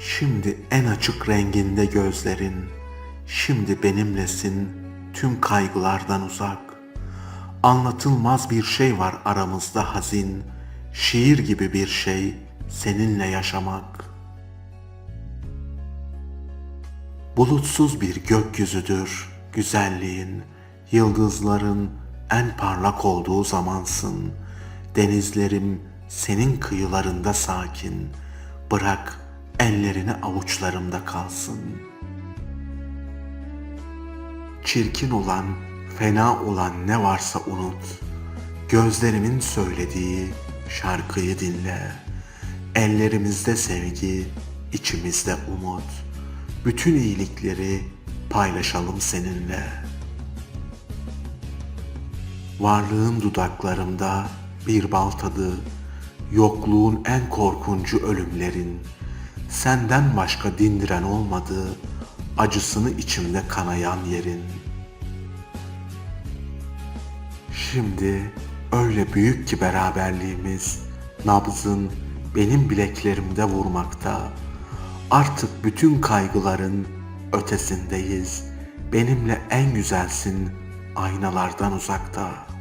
Şimdi en açık renginde gözlerin, şimdi benimlesin tüm kaygılardan uzak. Anlatılmaz bir şey var aramızda hazin, şiir gibi bir şey seninle yaşamak. Bulutsuz bir gökyüzüdür güzelliğin, yıldızların en parlak olduğu zamansın. Denizlerim senin kıyılarında sakin, bırak ellerini avuçlarımda kalsın. Çirkin olan, fena olan ne varsa unut. Gözlerimin söylediği şarkıyı dinle. Ellerimizde sevgi, içimizde umut. Bütün iyilikleri paylaşalım seninle. Varlığın dudaklarımda bir bal tadı, yokluğun en korkuncu ölümlerin, senden başka dindiren olmadı, acısını içimde kanayan yerin. Şimdi öyle büyük ki beraberliğimiz, nabzın benim bileklerimde vurmakta. Artık bütün kaygıların ötesindeyiz. Benimle en güzelsin aynalardan uzakta.''